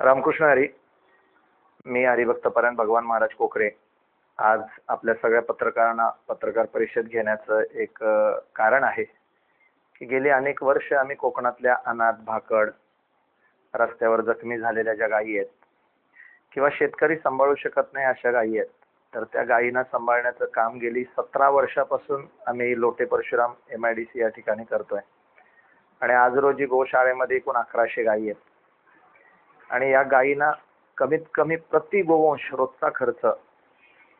रामकृष्ण हरी. मी हरिभक्तपरायण भगवान महाराज कोकरे. आज आपल्या सगळ्या पत्रकारांना पत्रकार परिषद घेण्याचं एक कारण आहे की गेली अनेक वर्ष आम्ही कोकणातल्या अनाथ भाकड रस्त्यावर जखमी झालेल्या ज्या गायी आहेत किंवा शेतकरी सांभाळू शकत नाही अशा गायी आहेत तर त्या गायींना सांभाळण्याचं काम गेली सतरा वर्षापासून आम्ही Lote Parshuram M I D C या ठिकाणी करतोय. आणि आज रोजी गोशाळेमध्ये एकूण अकराशे गायी आहेत. आणि या गायींना कमीत कमी प्रति गोवंश रोजचा खर्च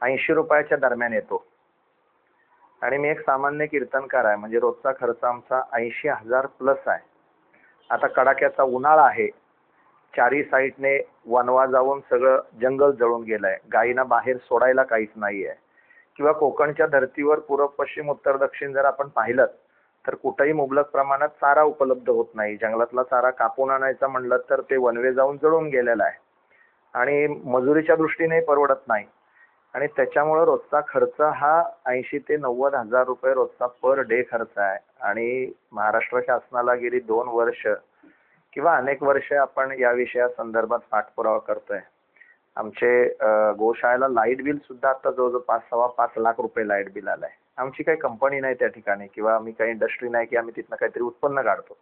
ऐंशी रुपयाच्या दरम्यान येतो. आणि मी एक सामान्य कीर्तनकार आहे म्हणजे रोजचा खर्च आमचा ऐंशी हजार प्लस आहे. आता कडाक्याचा उन्हाळा आहे चारी साईडने वनवा जाऊन सगळं जंगल जळून गेलंय. गायींना बाहेर सोडायला काहीच नाहीये. किंवा कोकणच्या धर्तीवर पूर्व पश्चिम उत्तर दक्षिण जर आपण पाहिलं तर कुठेही मुबलक प्रमाणात चारा उपलब्ध होत नाही. जंगलातला चारा कापून आणायचा म्हणलं तर ते वनवे जाऊन जळून गेलेला आहे. आणि मजुरीच्या दृष्टीने परवडत नाही. आणि त्याच्यामुळं रोजचा खर्च हा ऐंशी ते नव्वद हजार रुपये रोजचा पर डे खर्च आहे. आणि महाराष्ट्र शासनाला गेली दोन वर्ष किंवा अनेक वर्ष आपण या विषया संदर्भात पाठपुरावा करतोय. आमचे गोशाळेला लाइट बिल सुद्धा आता जवळजवळ पाच सव्वा पाच लाख रुपये लाइट बिल आलंय. आमची काही कंपनी नाही त्या ठिकाणी किंवा आम्ही काही इंडस्ट्री नाही की आम्ही तिथनं काहीतरी उत्पन्न काढतो.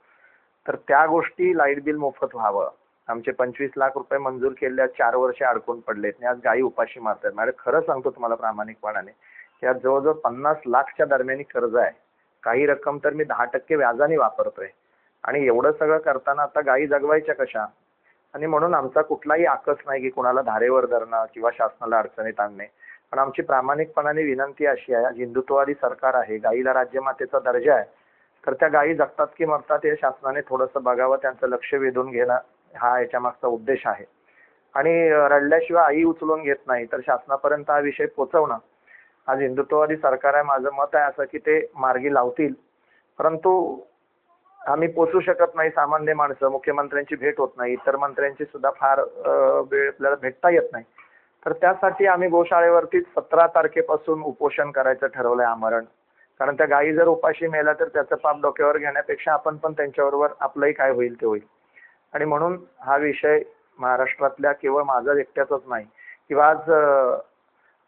तर त्या गोष्टी लाइट बिल मोफत व्हावं. आमचे पंचवीस लाख रुपये मंजूर केलेल्या चार वर्ष अडकून पडलेत. आणि आज गायी उपाशी मारतात मॅडम खरं सांगतो तुम्हाला प्रामाणिकपणाने की आज जवळजवळ पन्नास लाखच्या दरम्यान कर्ज आहे. काही रक्कम तर मी दहा टक्के व्याजाने वापरतोय. आणि एवढं सगळं करताना आता गायी जगवायच्या कशा? आणि म्हणून आमचा कुठलाही आकस नाही की कुणाला धारेवर धरणं किंवा शासनाला अडचणीत आणणे. पण आमची प्रामाणिकपणाने विनंती अशी आहे हिंदुत्ववादी सरकार आहे गायीला राज्यमातेचा दर्जा आहे तर त्या गायी जगतात की मरतात हे शासनाने थोडंसं बघावं त्यांचं लक्ष वेधून घेणं हा याच्या मागचा उद्देश आहे. आणि रडल्याशिवाय आई उचलून घेत नाही तर शासनापर्यंत हा विषय पोचवणं. आज हिंदुत्ववादी सरकार आहे माझं मत आहे असं की ते मार्गी लावतील. परंतु आम्ही पोचू शकत नाही सामान्य माणसं मुख्यमंत्र्यांची भेट होत नाही इतर मंत्र्यांची सुद्धा फार वेळ आपल्याला भेटता येत नाही. तर त्यासाठी आम्ही गोशाळेवरती सतरा तारखेपासून उपोषण करायचं ठरवलंय आमरण. कारण त्या गायी जर उपाशी मेला तर त्याचं पाप डोक्यावर घेण्यापेक्षा आपण पण त्यांच्याबरोबर आपलंही काय होईल ते होईल. आणि म्हणून हा विषय महाराष्ट्रातल्या केवळ माझा एकट्याचाच नाही. किंवा आज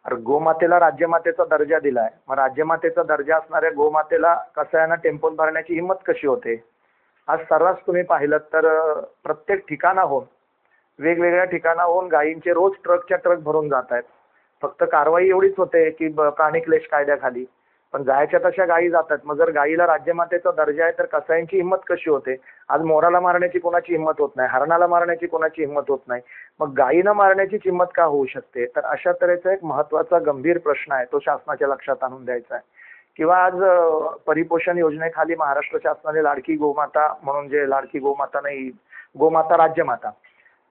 अरे गोमातेला राज्यमातेचा दर्जा दिलाय. मग राज्यमातेचा दर्जा असणाऱ्या गोमातेला कसं आहे ना टेम्पोत भरण्याची हिंमत कशी होते? आज सर्रास तुम्ही पाहिलं तर प्रत्येक ठिकाणाहून वेगवेगळ्या ठिकाणाहून गायींचे रोज ट्रकच्या ट्रक भरून जात आहेत. फक्त कारवाई एवढीच होते की ब- प्राणी क्लेश कायद्याखाली. पण जायच्या तशा गायी जातात. मग जर गायीला राज्यमातेचा दर्जा आहे तर कसायांची हिंमत कशी होते? आज मोराला मारण्याची कोणाची हिंमत होत नाही हरणाला मारण्याची कोणाची हिंमत होत नाही. मग गायीनं मारण्याची किंमत का होऊ शकते? तर अशा तऱ्हेचा एक महत्त्वाचा गंभीर प्रश्न आहे तो शासनाच्या लक्षात आणून द्यायचा आहे. किंवा आज परिपोषण योजनेखाली महाराष्ट्र शासनाने लाडकी गोमाता म्हणून जे लाडकी गोमाता नाही गोमाता राज्यमाता.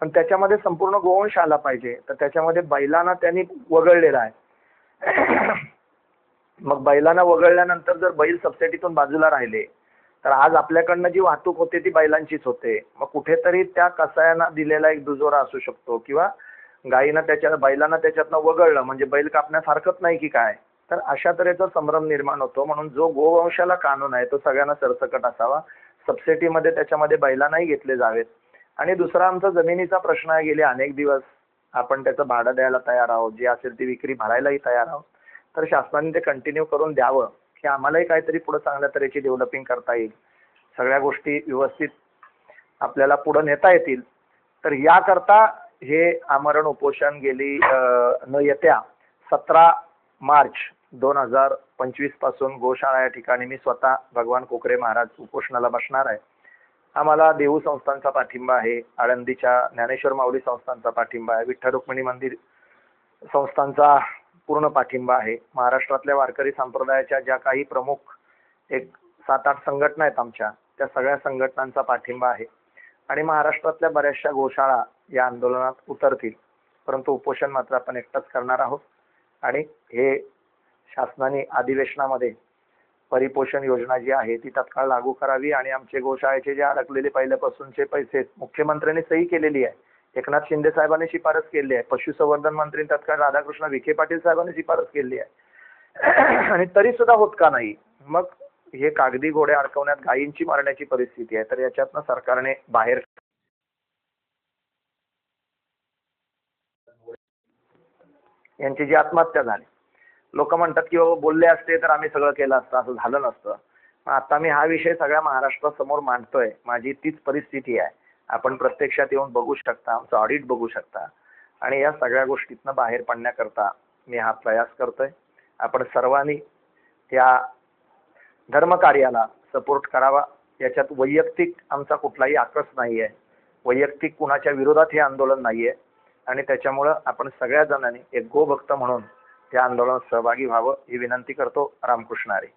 पण त्याच्यामध्ये संपूर्ण गोवंश आला पाहिजे. तर त्याच्यामध्ये बैलांना त्यांनी वगळलेला आहे. मग बैलांना वगळल्यानंतर जर बैल सबसिडीतून बाजूला राहिले तर आज आपल्याकडनं जी वाहतूक होते ती बैलांचीच होते. मग कुठेतरी त्या कसायांना दिलेला एक दुजोरा असू शकतो किंवा गायीनं त्याच्या बैलांना त्याच्यातनं वगळलं म्हणजे बैल कापण्यास हरकत नाही की काय तर अशा तऱ्हेचा संभ्रम निर्माण होतो. म्हणून जो गोवंशाला कानून आहे तो सगळ्यांना सरसकट असावा. सबसिडीमध्ये त्याच्यामध्ये बैलांनाही घेतले जावेत. आणि दुसरा आमचा जमिनीचा प्रश्न आहे गेले अनेक दिवस आपण त्याचं भाडं द्यायला तयार आहोत. जी असेल ती विक्री भरायलाही तयार आहोत. तर शासनाने ते कंटिन्यू करून द्यावं की आम्हालाही काहीतरी पुढे चांगल्या तऱ्हेची डेव्हलपिंग करता येईल. सगळ्या गोष्टी व्यवस्थित आपल्याला पुढे नेता येतील. तर याकरता हे आमरण उपोषण गेली न येत्या सतरा मार्च दोन हजार पंचवीसपासून गोशाळा या ठिकाणी मी स्वतः भगवान कोकरे महाराज उपोषणाला बसणार आहे. आम्हाला देऊ संस्थांचा पाठिंबा आहे आळंदीच्या ज्ञानेश्वर माऊली संस्थांचा पाठिंबा आहे विठ्ठल रुक्मिणी मंदिर संस्थांचा पूर्ण पाठिंबा आहे. महाराष्ट्रातल्या वारकरी संप्रदायाच्या ज्या काही प्रमुख एक सात आठ संघटना आहेत आमच्या त्या सगळ्या संघटनांचा पाठिंबा आहे. आणि महाराष्ट्रातल्या बऱ्याचशा गोशाळा या आंदोलनात उतरतील. परंतु उपोषण मात्र आपण एकटंच करणार आहोत. आणि हे शासनाने अधिवेशनामध्ये परिपोषण योजना जी आहे ती तत्काळ लागू करावी. आणि आमचे गोशाळेचे जे अडकलेले पहिल्यापासूनचे पैसे मुख्यमंत्र्यांनी सही केलेली आहे. एकनाथ शिंदे साहेबांनी शिफारस केली आहे. पशुसंवर्धन मंत्री तत्काळ राधाकृष्ण विखे पाटील साहेबांनी शिफारस केली आहे. आणि तरी सुद्धा होत का नाही? मग हे कागदी घोडे अडकवण्यात गायींची मारण्याची परिस्थिती आहे. तर याच्यातनं सरकारने बाहेर यांची जी आत्महत्या झाली. लोक म्हणतात की बाबा बोलले असते तर आम्ही सगळं केलं असतं. असं झालं नसतं. मग आता मी हा विषय सगळ्या महाराष्ट्रासमोर मांडतोय. माझी तीच परिस्थिती आहे. आपण प्रत्यक्षात येऊन बघू शकता आमचं ऑडिट बघू शकता. आणि या सगळ्या गोष्टीतनं बाहेर पडण्याकरता मी हा प्रयास करतोय. आपण सर्वांनी त्या धर्मकार्याला सपोर्ट करावा. याच्यात वैयक्तिक आमचा कुठलाही आक्रस नाही आहे वैयक्तिक कुणाच्या विरोधात हे आंदोलन नाही आहे आणि त्याच्यामुळं आपण सगळ्या जणांनी एक गोभक्त म्हणून त्या आंदोलनात सहभागी व्हावं ही विनंती करतो रामकृष्ण हरी